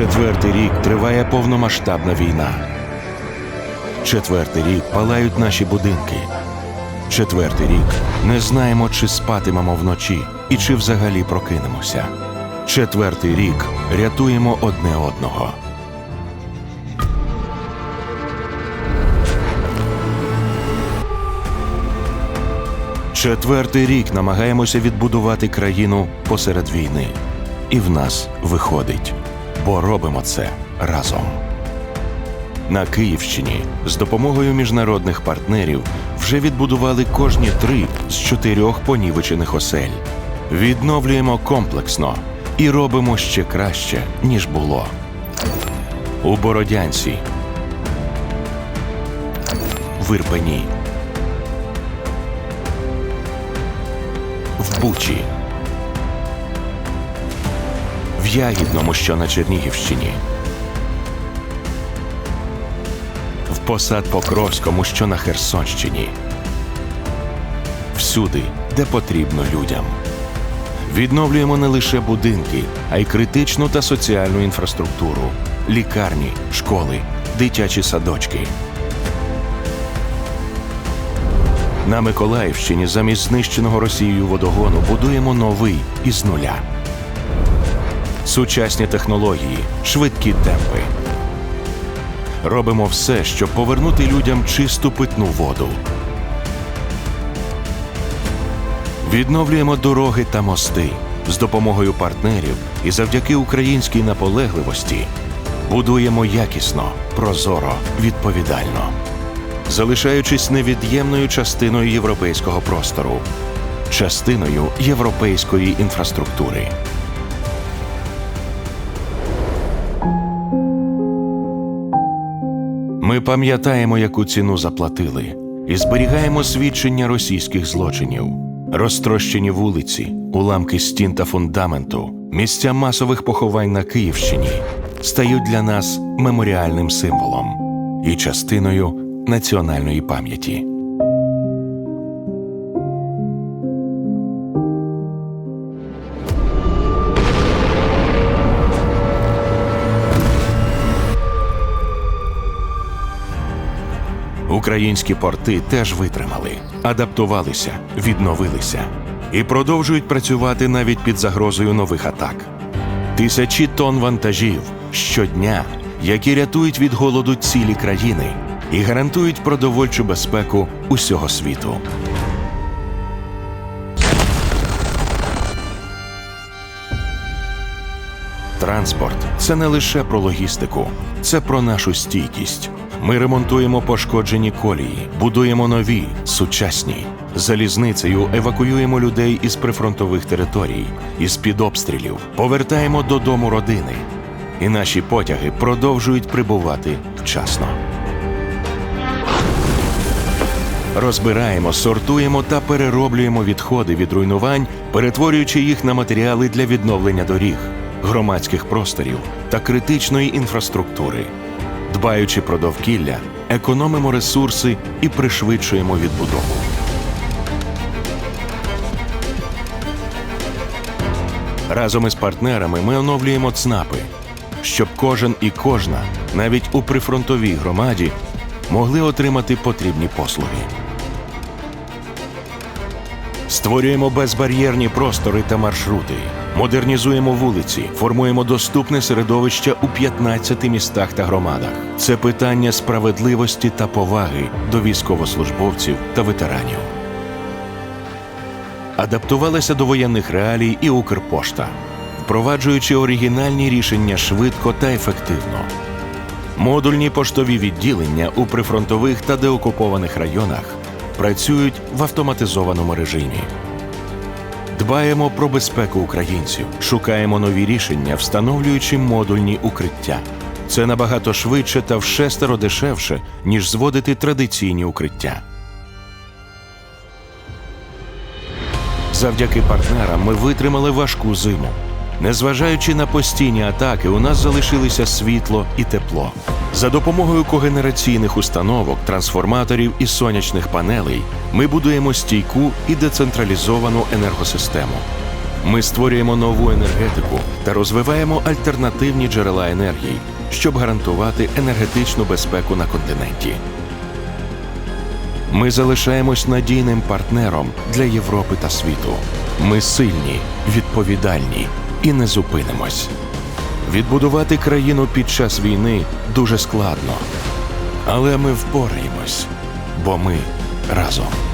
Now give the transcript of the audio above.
Четвертий рік триває повномасштабна війна. Четвертий рік палають наші будинки. Четвертий рік не знаємо, чи спатимемо вночі і чи взагалі прокинемося. Четвертий рік рятуємо одне одного. Четвертий рік намагаємося відбудувати країну посеред війни. І в нас виходить, бо робимо це разом. На Київщині з допомогою міжнародних партнерів вже відбудували кожні три з чотирьох понівечених осель. Відновлюємо комплексно і робимо ще краще, ніж було. У Бородянці, в Ірпені, в Бучі, Ягідному, що на Чернігівщині. в посад Покровському, що на Херсонщині. Всюди, де потрібно людям. Відновлюємо не лише будинки, а й критичну та соціальну інфраструктуру, лікарні, школи, дитячі садочки. На Миколаївщині замість знищеного Росією водогону будуємо новий із нуля. Сучасні технології, швидкі темпи. Робимо все, щоб повернути людям чисту питну воду. Відновлюємо дороги та мости з допомогою партнерів і завдяки українській наполегливості будуємо якісно, прозоро, відповідально, залишаючись невід'ємною частиною європейського простору, частиною європейської інфраструктури. Ми пам'ятаємо, яку ціну заплатили, і зберігаємо свідчення російських злочинів, розтрощені вулиці, уламки стін та фундаменту, місця масових поховань на Київщині стають для нас меморіальним символом і частиною національної пам'яті. Українські порти теж витримали, адаптувалися, відновилися і продовжують працювати навіть під загрозою нових атак. Тисячі тонн вантажів щодня, які рятують від голоду цілі країни і гарантують продовольчу безпеку усього світу. Транспорт це не лише про логістику, це про нашу стійкість. Ми ремонтуємо пошкоджені колії, будуємо нові, сучасні. Залізницею евакуюємо людей із прифронтових територій, із під обстрілів, повертаємо додому родини. І наші потяги продовжують прибувати вчасно. Розбираємо, сортуємо та перероблюємо відходи від руйнувань, перетворюючи їх на матеріали для відновлення доріг, громадських просторів та критичної інфраструктури. Дбаючи про довкілля, економимо ресурси і пришвидшуємо відбудову. Разом із партнерами ми оновлюємо ЦНАПи, щоб кожен і кожна, навіть у прифронтовій громаді, могли отримати потрібні послуги. Створюємо безбар'єрні простори та маршрути, модернізуємо вулиці, формуємо доступне середовище у 15 містах та громадах. Це питання справедливості та поваги до військовослужбовців та ветеранів. Адаптувалася до воєнних реалій і Укрпошта, впроваджуючи оригінальні рішення швидко та ефективно. Модульні поштові відділення у прифронтових та деокупованих районах працюють в автоматизованому режимі. Дбаємо про безпеку українців, шукаємо нові рішення, встановлюючи модульні укриття. Це набагато швидше та вшестеро дешевше, ніж зводити традиційні укриття. Завдяки партнерам ми витримали важку зиму. Незважаючи на постійні атаки, у нас залишилися світло і тепло. За допомогою когенераційних установок, трансформаторів і сонячних панелей ми будуємо стійку і децентралізовану енергосистему. Ми створюємо нову енергетику та розвиваємо альтернативні джерела енергії, щоб гарантувати енергетичну безпеку на континенті. Ми залишаємось надійним партнером для Європи та світу. Ми сильні, відповідальні і не зупинимось. Відбудувати країну під час війни дуже складно, але ми впораємось, бо ми разом.